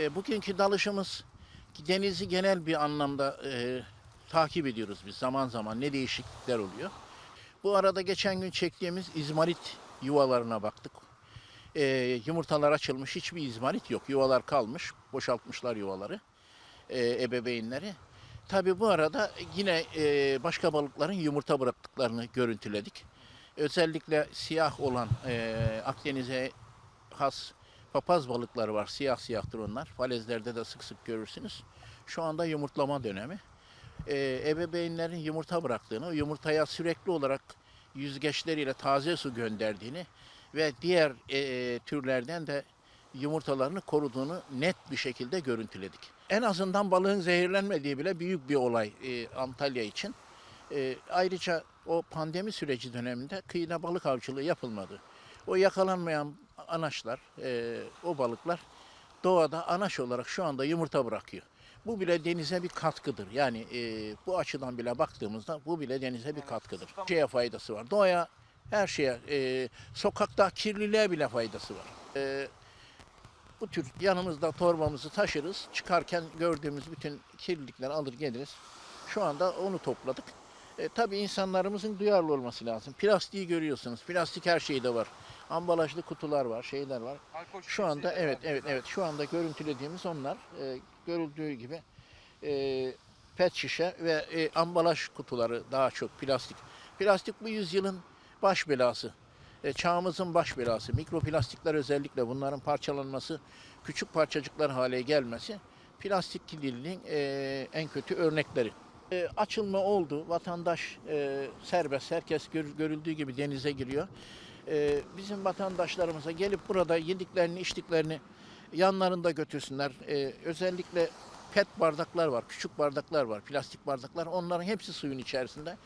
E, bugünkü dalışımız denizi genel bir anlamda e, takip ediyoruz biz zaman zaman ne değişiklikler oluyor. Bu arada geçen gün çektiğimiz izmarit yuvalarına baktık. E, yumurtalar açılmış hiçbir izmarit yok. Yuvalar kalmış boşaltmışlar yuvaları e, ebeveynleri. Tabii bu arada yine e, başka balıkların yumurta bıraktıklarını görüntüledik. Özellikle siyah olan e, Akdeniz'e has papaz balıkları var. Siyah siyahtır onlar. Falezlerde de sık sık görürsünüz. Şu anda yumurtlama dönemi. E, ebeveynlerin yumurta bıraktığını, yumurtaya sürekli olarak yüzgeçleriyle taze su gönderdiğini ve diğer e, türlerden de yumurtalarını koruduğunu net bir şekilde görüntüledik. En azından balığın zehirlenmediği bile büyük bir olay e, Antalya için. E, ayrıca o pandemi süreci döneminde kıyıda balık avcılığı yapılmadı. O yakalanmayan anaçlar, e, o balıklar doğada anaç olarak şu anda yumurta bırakıyor. Bu bile denize bir katkıdır. Yani e, bu açıdan bile baktığımızda bu bile denize bir katkıdır. Şeye faydası var. Doğaya her şeye, e, sokakta kirliliğe bile faydası var. E, bu tür yanımızda torbamızı taşırız. Çıkarken gördüğümüz bütün kirlilikleri alır geliriz. Şu anda onu topladık. E, tabii insanlarımızın duyarlı olması lazım. Plastiği görüyorsunuz. Plastik her şeyde var. Ambalajlı kutular var, şeyler var. Alkol Şu anda evet evet evet şu anda görüntülediğimiz onlar e, görüldüğü gibi e, pet şişe ve e, ambalaj kutuları daha çok plastik. Plastik bu yüzyılın baş belası. E, çağımızın baş belası. Mikroplastikler özellikle bunların parçalanması, küçük parçacıklar hale gelmesi plastik kirliliğin e, en kötü örnekleri. E, açılma oldu. Vatandaş e, serbest. Herkes gör- görüldüğü gibi denize giriyor. E, bizim vatandaşlarımıza gelip burada yediklerini, içtiklerini yanlarında götürsünler. E, özellikle pet bardaklar var, küçük bardaklar var, plastik bardaklar. Onların hepsi suyun içerisinde.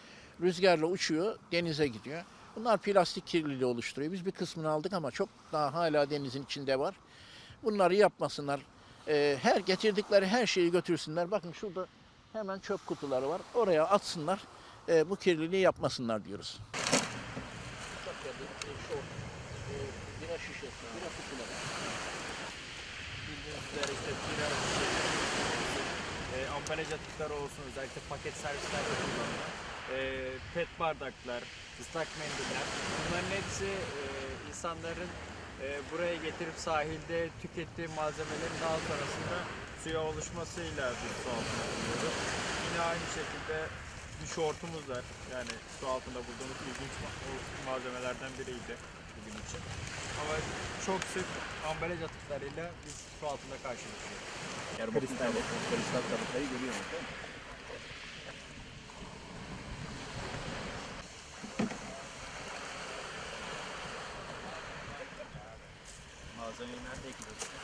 Rüzgarla uçuyor, denize gidiyor. Bunlar plastik kirliliği oluşturuyor. Biz bir kısmını aldık ama çok daha hala denizin içinde var. Bunları yapmasınlar. E, her getirdikleri her şeyi götürsünler. Bakın şurada hemen çöp kutuları var. Oraya atsınlar. E, bu kirliliği yapmasınlar diyoruz. Bira bira kutuları. Bildiğiniz üzere işte bira şişesi, e, ambalaj atıkları olsun özellikle paket servislerde kullanılan e, pet bardaklar, ıslak mendiller bunların hepsi e, insanların e, buraya getirip sahilde tükettiği malzemelerin daha sonrasında suya oluşmasıyla bir su. Yine aynı şekilde bir şortumuz var. Yani su altında bulduğumuz ilginç malzemelerden biriydi bugün için. Ama çok sık ambalaj atıklarıyla biz su altında karşılaşıyoruz. Yani kristal, kristal tabakayı görüyoruz değil mi? Malzemeyi nerede ekliyorsunuz?